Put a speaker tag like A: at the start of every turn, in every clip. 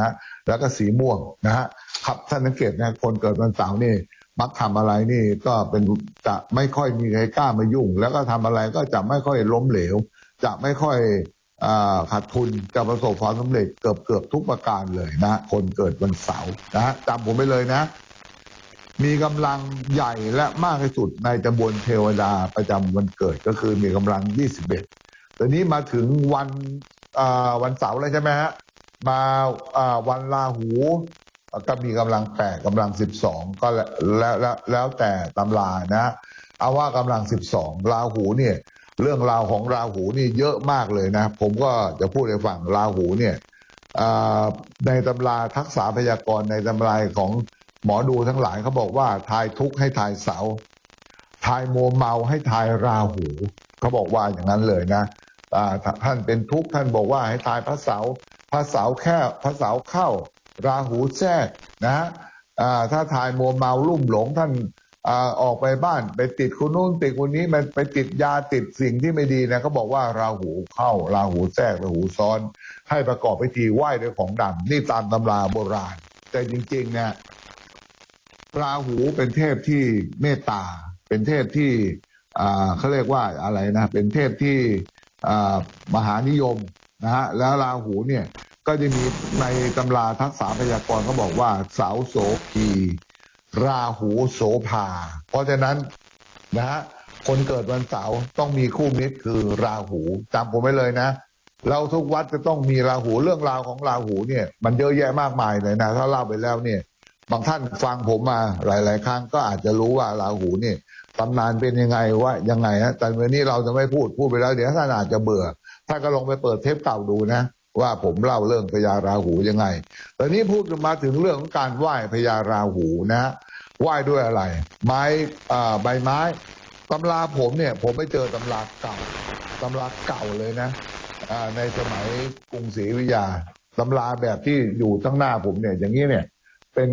A: นะแล้วก็สีม่วงนะฮะครับท่านสังเกตนะคนเกิดวันเสาร์นี่มักทำอะไรนี่ก็เป็นจะไม่ค่อยมีใครกล้ามายุ่ง แล้วก็ทำอะไรก็จะไม่ค่อยล้มเหลว จะไม่ค่อยอาขาดทุนจะประสบความสำเร็จเกือบเกือบทุกประการเลยนะคนเกิดวันเสาร์นะจำผมไปเลยนะ มีกำลังใหญ่และมากที่สุดในจำบวนเทวดาประจำวันเกิดก็คือมีกำลัง 21ตอนนี้มาถึงวันอ่าวันเสาร์แล้วใช่ไหมฮะ มาอ่าวันราหูก็มีกำลังแปดกำลังสิบสองก็แล้วแล้วแล้วแต่ตำรานะ เอาว่ากำลังสิบสองราหูเนี่ย เรื่องราวของราหูนี่เยอะมากเลยนะ ผมก็จะพูดให้ฟังราหูเนี่ยในตำราทักษะพยากรณ์ในตำราของหมอดูทั้งหลายเขาบอกว่าทายทุกข์ให้ทายเสาทายมัวเมาให้ทายราหูเขาบอกว่าอย่างนั้นเลยนะท่านเป็นทุกข์ท่านบอกว่าให้ทายพระเสา ร์พระเสาแค่พระเสาเข้า ราหูแทรกนะอ่าถ้าทายมัวเมาลุ่มหลงท่านออกไปบ้านไปติดคนนู้นติดคนนี้มันไปติดยาติดสิ่งที่ไม่ดีนะเขาบอกว่าราหูเข้า ราหูแทรกราหูซ้อน ให้ประกอบพิธีไหว้ด้วยของดำนี่ตามตำราโบราณ แต่จริงๆเนี่ยราหูเป็นเทพที่เมตตา เป็นเทพที่เขาเรียกว่าอะไรนะ เป็นเทพที่มหานิยมนะฮะแล้วราหูเนี่ย ก็จะมีในตำราทักษะพยากรณ์เขาบอกว่า เสาโสพี ราหูโสภา เพราะฉะนั้นนะฮะคนเกิดวันเสาร์ต้องมีคู่มิตรคือราหูจำผมไว้เลยนะ เราทุกวัดจะต้องมีราหูเรื่องราวของราหูเนี่ย มันเยอะแยะมากมายเลยนะ ถ้าเล่าไปแล้วเนี่ย บางท่านฟังผมมาหลาย ๆ ครั้งก็อาจจะรู้ว่าราหูเนี่ยตำนานเป็นยังไงว่ายังไงฮะแต่วันนี้เราจะไม่พูดพูดไปแล้วเดี๋ยวท่านอาจจะเบื่อท่านก็ลองไปเปิดเทปเก่าดูนะ ว่าผมเล่าเรื่องพญาราหูยังไง ตอนนี้พูดมาถึงเรื่องของการไหว้พญาราหูนะ ไหว้ด้วยอะไร ไม้ใบไม้ตำราผมเนี่ย ผมไปเจอตำราเก่าตำราเก่าเลยนะในสมัยกรุงศรีอยุธยาตำราแบบที่อยู่ตั้งหน้าผมเนี่ย อย่างนี้เนี่ย เป็น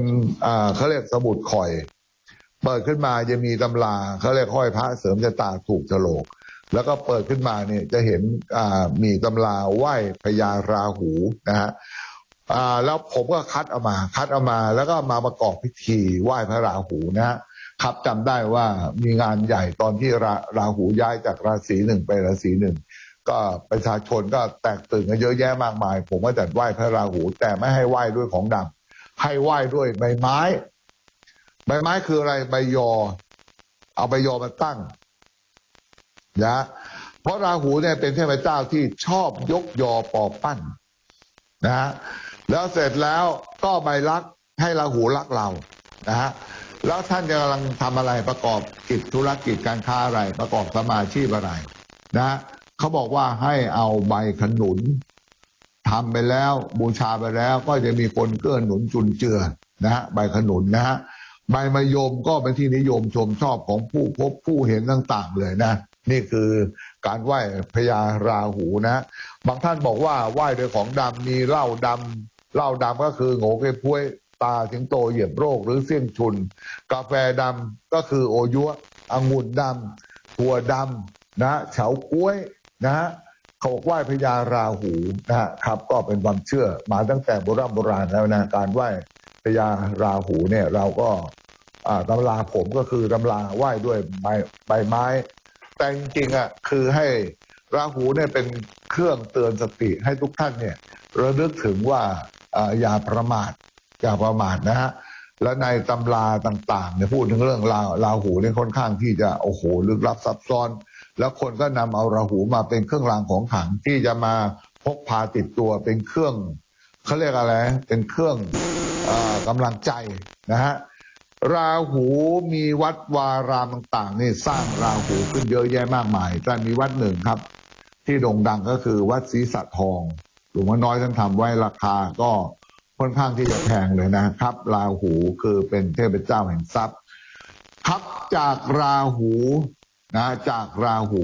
A: เขาเรียกสมุดข่อย เปิดขึ้นมาจะมีตำราเขาเรียกห้อยพระเสริมชะตาถูกฉลก แล้วก็เปิดขึ้นมาเนี่ยจะเห็นมีตำราไหว้พญาราหูนะฮะแล้วผมก็คัดเอามาคัดเอามา แล้วก็มาประกอบพิธีไหว้พระราหูนะฮะครับจำได้ว่ามีงานใหญ่ตอนที่ราราหูย้ายจากราศีหนึ่งไปราศีหนึ่งก็ประชาชนก็แตกตื่นกันเยอะแยะมากมาย ผมก็จัดไหว้พระราหู แต่ไม่ให้ไหว้ด้วยของดำให้ไหว้ด้วยใบไม้ ใบไม้คืออะไรใบยอ เอาใบยอมาตั้ง นะเพราะราหูเนี่ยเป็นเทพเจ้าที่ชอบยกยอปอปั้นนะฮะแล้วเสร็จแล้วก็ใบรักให้ราหูรักเรานะฮะแล้วท่านกำลังทำอะไรประกอบกิจธุรกิจการค้าอะไรประกอบสมาชีพอะไรนะเขาบอกว่าให้เอาใบขนุนทำไปแล้วบูชาไปแล้วก็จะมีคนเกื้อหนุนจุนเจือนะฮะใบขนุนนะฮะใบมะยมก็เป็นที่นิยมชมชอบของผู้พบผู้เห็นต่าง ๆ เลยนะ นี่คือการไหว้พญาราหูนะ บางท่านบอกว่าไหว้ด้วยของดำมีเหล้าดำเหล้าดำก็คือโง่เกพ้วยตาถึงโตเหยียบโรคหรือเสี่ยงชุน กาแฟดำก็คือโอยัวองุ่นดำถั่วดำนะเฉาก้วยนะฮะเขาบอกไหว้พญาราหูนะครับ ก็เป็นความเชื่อมาตั้งแต่โบราณโบราณแล้วนะการไหว้พญาราหูเนี่ยเราก็อ่าตำราผมก็คือตำราไหว้ด้วยใบใบไม้ แต่จริงๆอะคือให้ราหูเนี่ยเป็นเครื่องเตือนสติให้ทุกท่านเนี่ยระลึกถึงว่าอย่าประมาทอย่าประมาทนะฮะและในตำราต่างๆเนี่ยพูดถึงเรื่องราราหูเนี่ยค่อนข้างที่จะโอ้โหลึกลับซับซ้อน แล้วคนก็นำเอาราหูมาเป็นเครื่องรางของขลังที่จะมาพกพาติดตัวเป็นเครื่องเขาเรียกอะไรเป็นเครื่องออกำลังใจนะฮะ ราหูมีวัดวารามต่างๆนี่สร้างราหูขึ้นเยอะแยะมากมาย แต่มีวัดหนึ่งครับ ที่โด่งดังก็คือวัดศรีสะทองหลวงพ่อน้อยท่านทำไว้ราคาก็ค่อนข้างที่จะแพงเลยนะครับ ราหูคือเป็นเทพเจ้าแห่งทรัพย์ครับจากราหูนะจากราหู